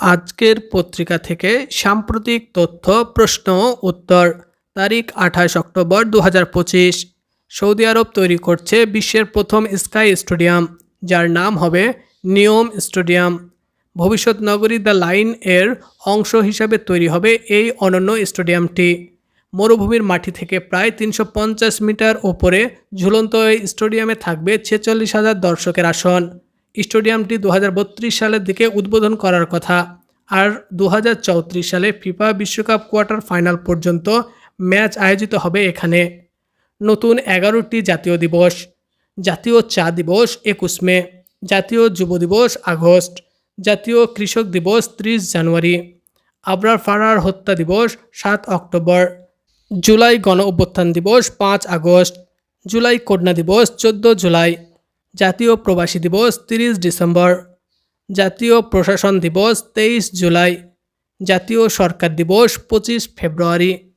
আজকের পত্রিকা থেকে সাম্প্রতিক তথ্য, প্রশ্ন, উত্তর। তারিখ আঠাশ অক্টোবর দু সৌদি আরব তৈরি করছে বিশ্বের প্রথম স্কাই স্টেডিয়াম, যার নাম হবে নিয়ম স্টেডিয়াম। ভবিষ্যৎ নগরী দ্য লাইন এর অংশ হিসাবে তৈরি হবে এই অনন্য স্টেডিয়ামটি। মরুভূমির মাটি থেকে প্রায় তিনশো পঞ্চাশ মিটার ওপরে ঝুলন্ত এই স্টেডিয়ামে থাকবে ছেচল্লিশ হাজার দর্শকের আসন। স্টেডিয়ামটি দু হাজার বত্রিশ সালের দিকে উদ্বোধন করার কথা। আর দু হাজার চৌত্রিশ সালে ফিফা বিশ্বকাপ কোয়ার্টার ফাইনাল পর্যন্ত ম্যাচ আয়োজিত হবে এখানে। নতুন এগারোটি জাতীয় দিবস, জাতীয় চা দিবস একুশ মে, জাতীয় যুব দিবস আগস্ট, জাতীয় কৃষক দিবস ত্রিশ জানুয়ারি, আবরার ফারার হত্যা দিবস সাত অক্টোবর, জুলাই গণ অভ্যুত্থান দিবস পাঁচ আগস্ট, জুলাই কন্যা দিবস চোদ্দ জুলাই। জাতীয় প্রবাসী দিবস তিরিশ ডিসেম্বর। জাতীয় প্রশাসন দিবস তেইশ জুলাই। জাতীয় সরকার দিবস পঁচিশ ফেব্রুয়ারি।